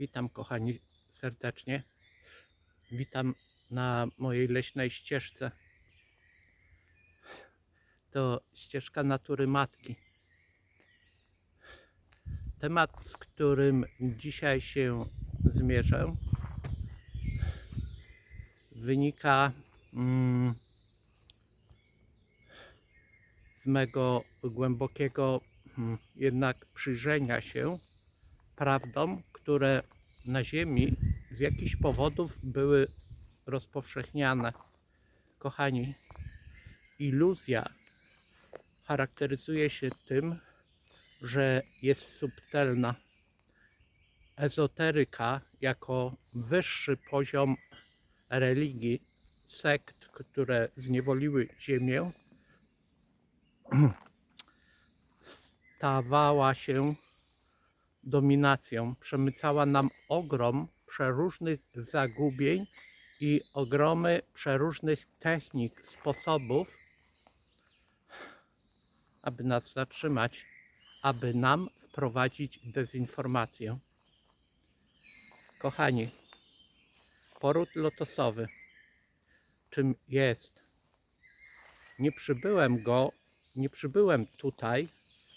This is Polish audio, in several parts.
Witam kochani serdecznie. Witam na mojej leśnej ścieżce. To ścieżka natury matki. Temat, z którym dzisiaj się zmierzę, wynika mm, z mego głębokiego mm, jednak przyjrzenia się prawdom, które na Ziemi z jakichś powodów były rozpowszechniane. Kochani, iluzja charakteryzuje się tym, że jest subtelna. Ezoteryka jako wyższy poziom religii, sekt, które zniewoliły Ziemię, stawała się dominacją. Przemycała nam ogrom przeróżnych zagubień i ogromy przeróżnych technik, sposobów, aby nas zatrzymać, aby nam wprowadzić dezinformację. Kochani, poród lotosowy. Czym jest? Nie przybyłem go, nie przybyłem tutaj,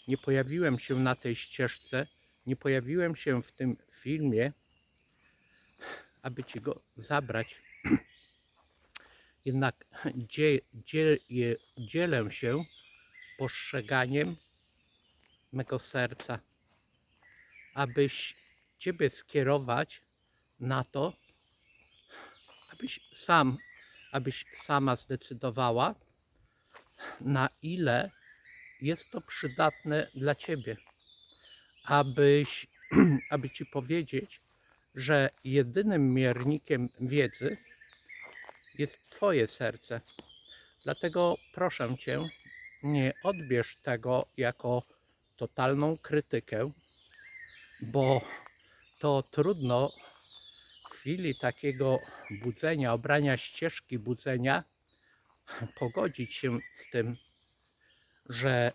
nie pojawiłem się na tej ścieżce, nie pojawiłem się w tym filmie, aby ci go zabrać. Jednak dzie, dzie, je- dzielę się postrzeganiem mego serca, abyś Ciebie skierować na to, abyś sam, abyś sama zdecydowała, na ile jest to przydatne dla Ciebie abyś, aby Ci powiedzieć, że jedynym miernikiem wiedzy jest Twoje serce. Dlatego proszę Cię, nie odbierz tego jako totalną krytykę, bo to trudno w chwili takiego budzenia, obrania ścieżki budzenia, pogodzić się z tym, że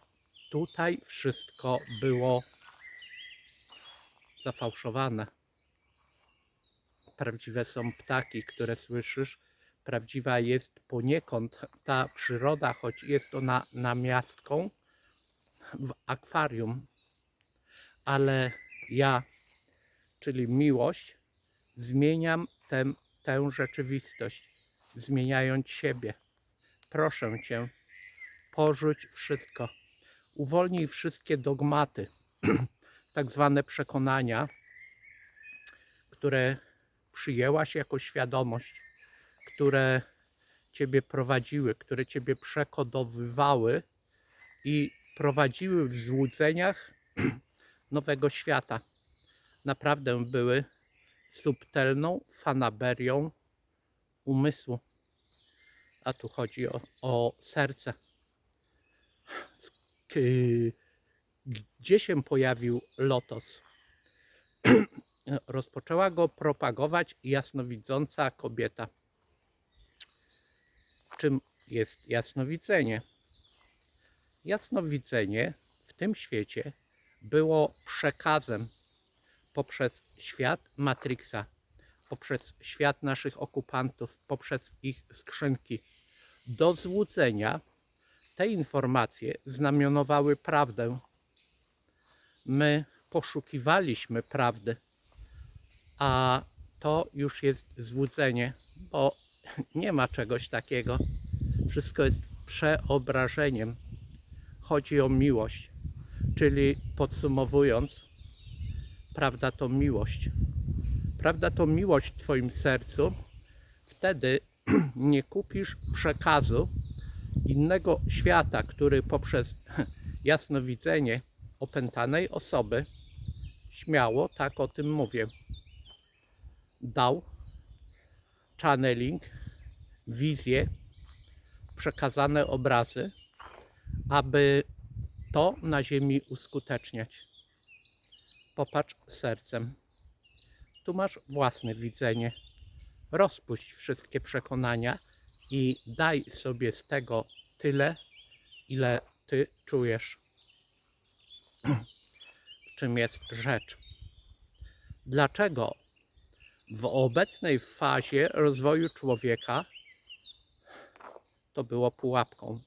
tutaj wszystko było zafałszowane. Prawdziwe są ptaki, które słyszysz. Prawdziwa jest poniekąd ta przyroda, choć jest ona namiastką w akwarium. Ale ja, czyli miłość, zmieniam tę, tę rzeczywistość, zmieniając siebie. Proszę Cię, porzuć wszystko. Uwolnij wszystkie dogmaty tak zwane przekonania, które przyjęłaś jako świadomość, które Ciebie prowadziły, które Ciebie przekodowywały i prowadziły w złudzeniach nowego świata. Naprawdę były subtelną fanaberią umysłu. A tu chodzi o, o serce. Gdzie się pojawił Lotos? Rozpoczęła go propagować jasnowidząca kobieta. Czym jest jasnowidzenie? Jasnowidzenie w tym świecie było przekazem poprzez świat Matrixa, poprzez świat naszych okupantów, poprzez ich skrzynki. Do złudzenia te informacje znamionowały prawdę, my poszukiwaliśmy prawdy, a to już jest złudzenie, bo nie ma czegoś takiego. Wszystko jest przeobrażeniem. Chodzi o miłość, czyli podsumowując, prawda to miłość. Prawda to miłość w Twoim sercu. Wtedy nie kupisz przekazu innego świata, który poprzez jasnowidzenie opętanej osoby, śmiało tak o tym mówię, dał channeling, wizję, przekazane obrazy, aby to na ziemi uskuteczniać. Popatrz sercem. Tu masz własne widzenie. Rozpuść wszystkie przekonania i daj sobie z tego tyle, ile ty czujesz w czym jest rzecz. Dlaczego w obecnej fazie rozwoju człowieka to było pułapką?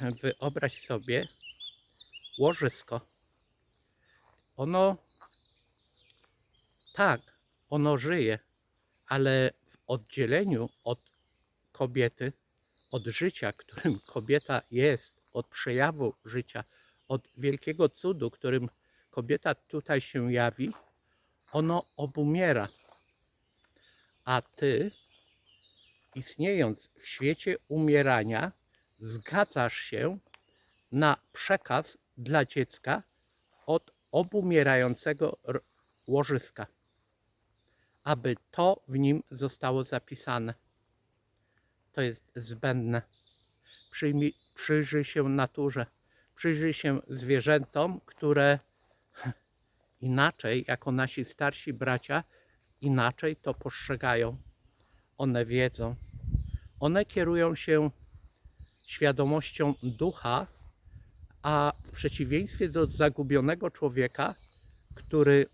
Wyobraź sobie łożysko. Ono tak, ono żyje, ale w oddzieleniu od kobiety, od życia, którym kobieta jest, od przejawu życia, od wielkiego cudu, którym kobieta tutaj się jawi, ono obumiera. A ty, istniejąc w świecie umierania, zgadzasz się na przekaz dla dziecka od obumierającego łożyska, aby to w nim zostało zapisane. To jest zbędne. Przyjmij, przyjrzyj się naturze, przyjrzyj się zwierzętom, które inaczej, jako nasi starsi bracia, inaczej to postrzegają. One wiedzą. One kierują się świadomością ducha, a w przeciwieństwie do zagubionego człowieka, który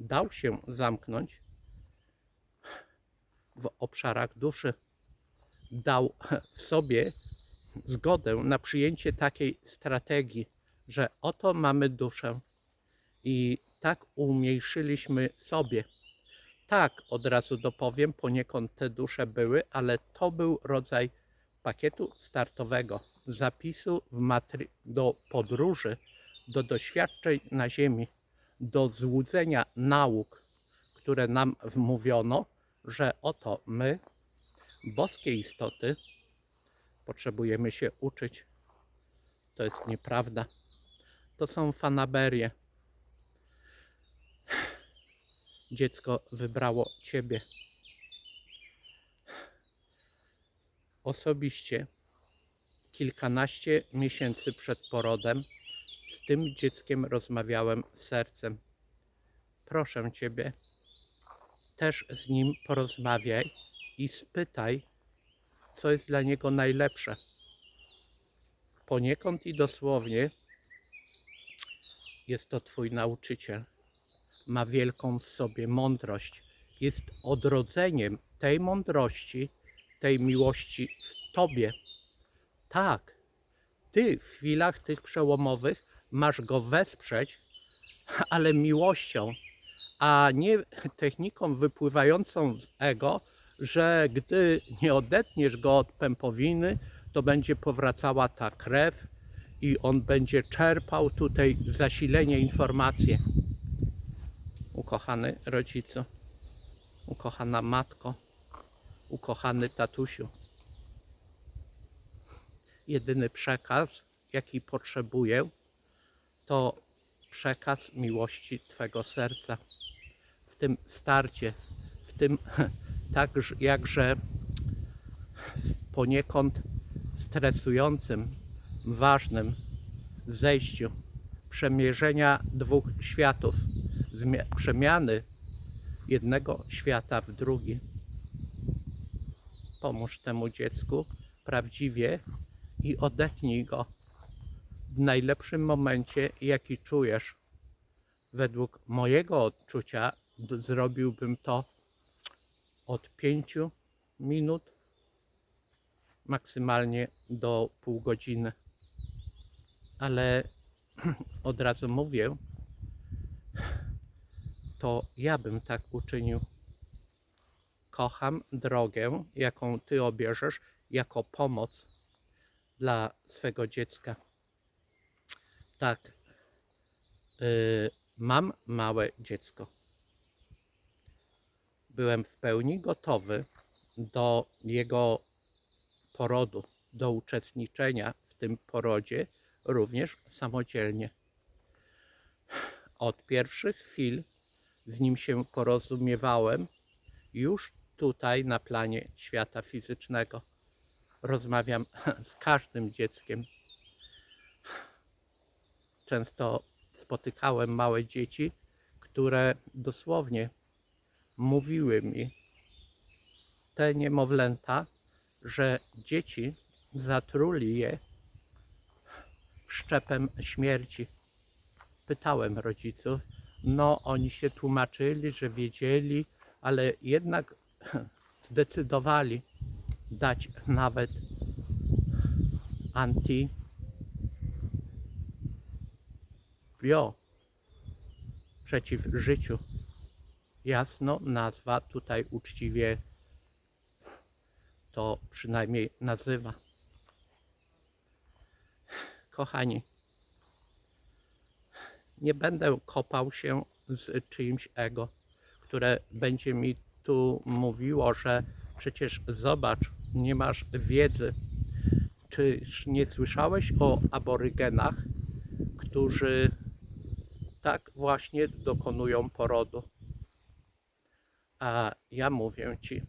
dał się zamknąć w obszarach duszy, dał w sobie zgodę na przyjęcie takiej strategii, że oto mamy duszę i tak umniejszyliśmy sobie. Tak, od razu dopowiem, poniekąd te dusze były, ale to był rodzaj pakietu startowego, zapisu do podróży, do doświadczeń na Ziemi, do złudzenia nauk, które nam wmówiono, że oto my, boskie istoty, potrzebujemy się uczyć. To jest nieprawda. To są fanaberie. Dziecko wybrało ciebie. Osobiście kilkanaście miesięcy przed porodem z tym dzieckiem rozmawiałem sercem. Proszę ciebie, też z nim porozmawiaj i spytaj, co jest dla niego najlepsze. Poniekąd i dosłownie jest to Twój nauczyciel. Ma wielką w sobie mądrość. Jest odrodzeniem tej mądrości, tej miłości w Tobie. Tak, Ty w chwilach tych przełomowych masz go wesprzeć, ale miłością, a nie techniką wypływającą z ego, że gdy nie odetniesz go od pępowiny, to będzie powracała ta krew i on będzie czerpał tutaj zasilenie, informacje. Ukochany rodzicu, ukochana matko, ukochany tatusiu. Jedyny przekaz, jaki potrzebuję, to przekaz miłości Twego serca. W tym starcie, w tym tak jakże poniekąd stresującym, ważnym zejściu, przemierzenia dwóch światów, przemiany jednego świata w drugi. Pomóż temu dziecku prawdziwie i odetnij go w najlepszym momencie, jaki czujesz. Według mojego odczucia zrobiłbym to od 5 minut maksymalnie do pół godziny. Ale od razu mówię, to ja bym tak uczynił. Kocham drogę, jaką ty obierzesz, jako pomoc dla swego dziecka. Tak, y, mam małe dziecko. Byłem w pełni gotowy do jego porodu, do uczestniczenia w tym porodzie również samodzielnie. Od pierwszych chwil z nim się porozumiewałem już tutaj na planie świata fizycznego. Rozmawiam z każdym dzieckiem. Często spotykałem małe dzieci, które dosłownie mówiły mi, te niemowlęta, że dzieci zatruli je wszczepem śmierci. Pytałem rodziców, no oni się tłumaczyli, że wiedzieli, ale jednak zdecydowali dać nawet anti bio przeciw życiu. Jasno nazwa tutaj uczciwie to przynajmniej nazywa. Kochani, nie będę kopał się z czyimś ego, które będzie mi tu mówiło, że przecież zobacz, nie masz wiedzy. Czyż nie słyszałeś o aborygenach, którzy tak właśnie dokonują porodu? A ja mówię ci,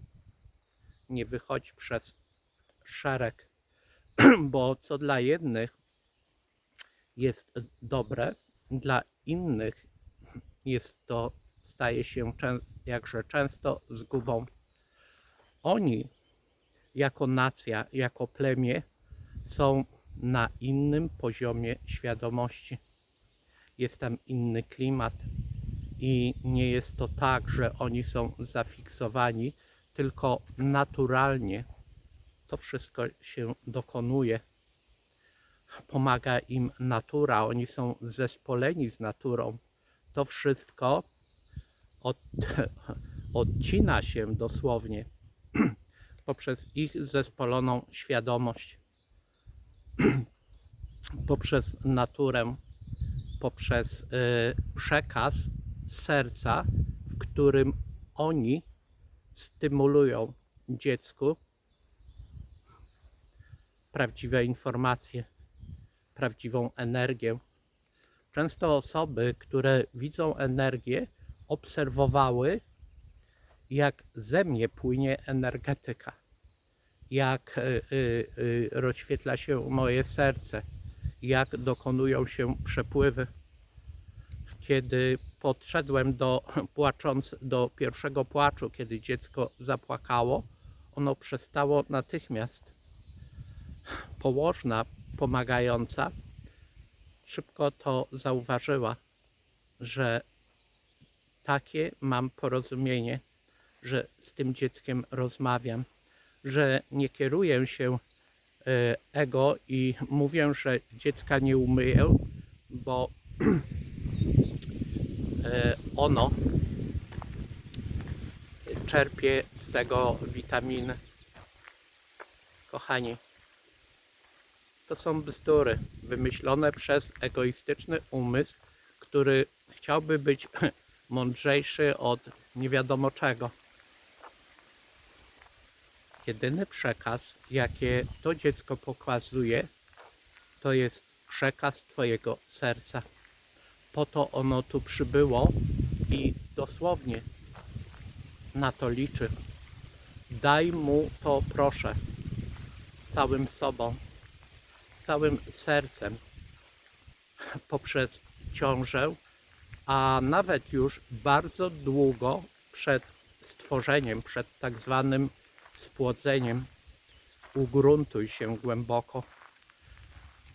nie wychodź przez szereg, bo co dla jednych jest dobre, dla innych jest to, staje się jakże często zgubą. Oni, jako nacja, jako plemię, są na innym poziomie świadomości. Jest tam inny klimat i nie jest to tak, że oni są zafiksowani, tylko naturalnie to wszystko się dokonuje pomaga im natura, oni są zespoleni z naturą. To wszystko od, odcina się dosłownie poprzez ich zespoloną świadomość, poprzez naturę, poprzez y, przekaz serca, w którym oni stymulują dziecku prawdziwe informacje prawdziwą energię. Często osoby, które widzą energię, obserwowały, jak ze mnie płynie energetyka, jak y, y, y, rozświetla się moje serce, jak dokonują się przepływy. Kiedy podszedłem do płacząc, do pierwszego płaczu, kiedy dziecko zapłakało, ono przestało natychmiast. Położna pomagająca szybko to zauważyła, że takie mam porozumienie, że z tym dzieckiem rozmawiam, że nie kieruję się e, ego i mówię, że dziecka nie umyję, bo ono czerpie z tego witaminy. Kochani, to są bzdury wymyślone przez egoistyczny umysł, który chciałby być mądrzejszy od nie wiadomo czego. Jedyny przekaz, jakie to dziecko pokazuje, to jest przekaz Twojego serca. Po to ono tu przybyło i dosłownie na to liczy. Daj mu to proszę całym sobą całym sercem poprzez ciążę, a nawet już bardzo długo przed stworzeniem, przed tak zwanym spłodzeniem, ugruntuj się głęboko.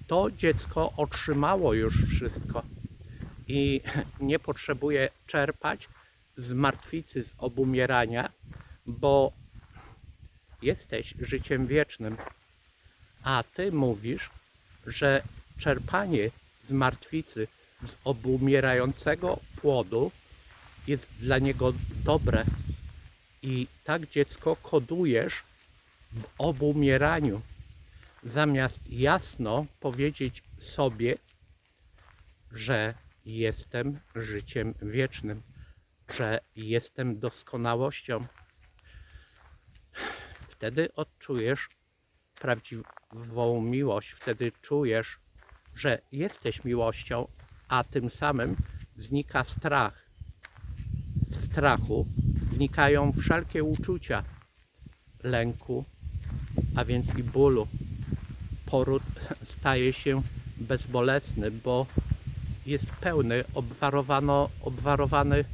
To dziecko otrzymało już wszystko i nie potrzebuje czerpać z martwicy, z obumierania, bo jesteś życiem wiecznym. A ty mówisz, że czerpanie z martwicy, z obumierającego płodu jest dla niego dobre. I tak dziecko kodujesz w obumieraniu, zamiast jasno powiedzieć sobie, że jestem życiem wiecznym, że jestem doskonałością. Wtedy odczujesz prawdziwą miłość, wtedy czujesz, że jesteś miłością, a tym samym znika strach. W strachu znikają wszelkie uczucia lęku, a więc i bólu. Poród staje się bezbolesny, bo jest pełny, obwarowano, obwarowany,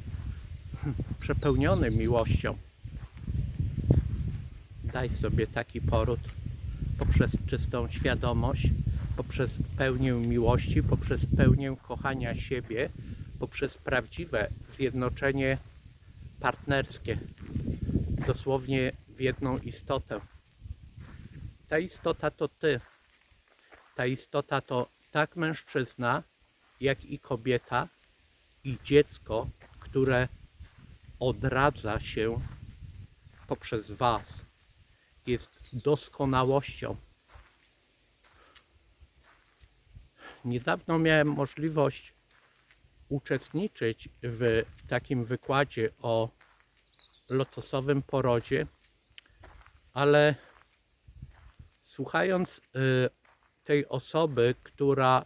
przepełniony miłością. Daj sobie taki poród poprzez czystą świadomość, poprzez pełnię miłości, poprzez pełnię kochania siebie, poprzez prawdziwe zjednoczenie partnerskie, dosłownie w jedną istotę. Ta istota to ty. Ta istota to tak mężczyzna, jak i kobieta i dziecko, które odradza się poprzez Was. Jest doskonałością. Niedawno miałem możliwość uczestniczyć w takim wykładzie o lotosowym porodzie, ale słuchając y, tej osoby, która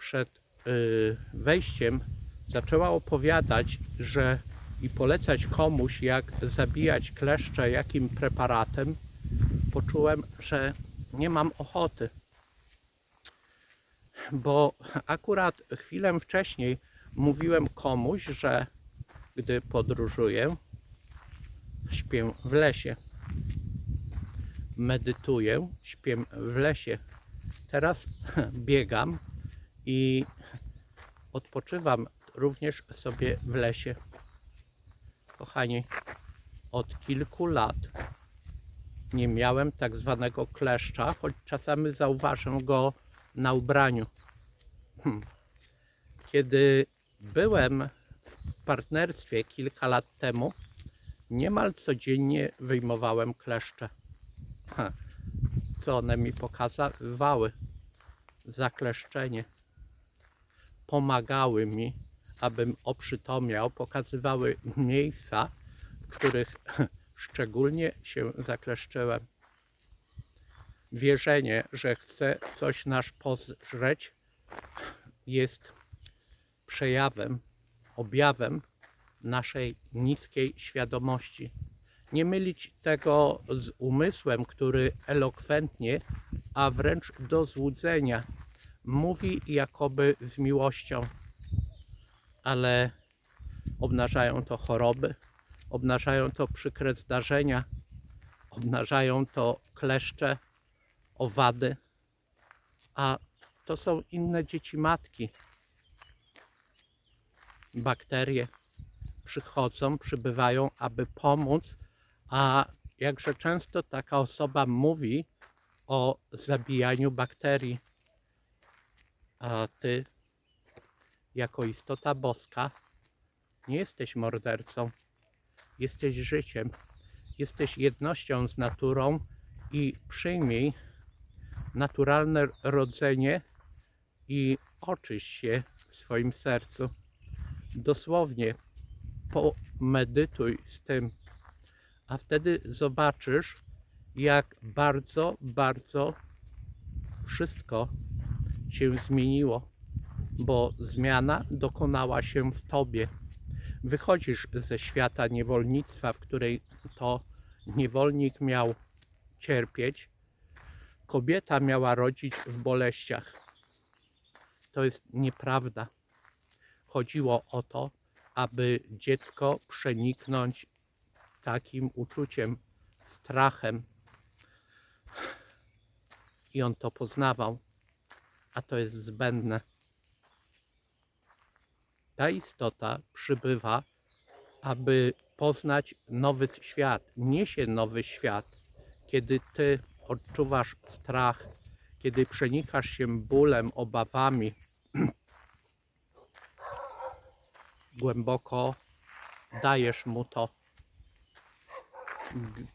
przed y, wejściem zaczęła opowiadać, że i polecać komuś, jak zabijać kleszcze, jakim preparatem, poczułem, że nie mam ochoty. Bo akurat chwilę wcześniej mówiłem komuś, że gdy podróżuję, śpię w lesie. Medytuję, śpię w lesie. Teraz biegam i odpoczywam również sobie w lesie. Kochani, od kilku lat nie miałem tak zwanego kleszcza, choć czasami zauważę go na ubraniu. Hmm. Kiedy byłem w partnerstwie kilka lat temu, niemal codziennie wyjmowałem kleszcze. Co one mi pokazywały? Zakleszczenie. Pomagały mi, abym oprzytomniał, pokazywały miejsca, w których szczególnie się zakleszczyłem. Wierzenie, że chce coś nasz pożreć, jest przejawem, objawem naszej niskiej świadomości. Nie mylić tego z umysłem, który elokwentnie, a wręcz do złudzenia mówi jakoby z miłością, ale obnażają to choroby, obnażają to przykre zdarzenia, obnażają to kleszcze, owady, a to są inne dzieci matki. Bakterie przychodzą, przybywają, aby pomóc, a jakże często taka osoba mówi o zabijaniu bakterii, a ty, jako istota boska, nie jesteś mordercą, jesteś życiem, jesteś jednością z naturą i przyjmij naturalne rodzenie i oczyś się w swoim sercu. Dosłownie pomedytuj z tym, a wtedy zobaczysz, jak bardzo, bardzo wszystko się zmieniło, bo zmiana dokonała się w tobie. Wychodzisz ze świata niewolnictwa, w której to niewolnik miał cierpieć, kobieta miała rodzić w boleściach. To jest nieprawda. Chodziło o to, aby dziecko przeniknąć takim uczuciem, strachem. I on to poznawał, a to jest zbędne. Ta istota przybywa, aby poznać nowy świat. Niesie nowy świat, kiedy ty odczuwasz strach, kiedy przenikasz się bólem, obawami, głęboko dajesz mu to,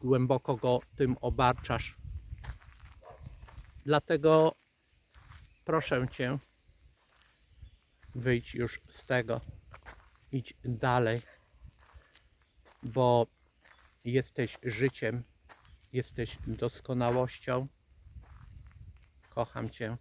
głęboko go tym obarczasz. Dlatego proszę cię, wyjdź już z tego, idź dalej, bo jesteś życiem, jesteś doskonałością. Kocham cię.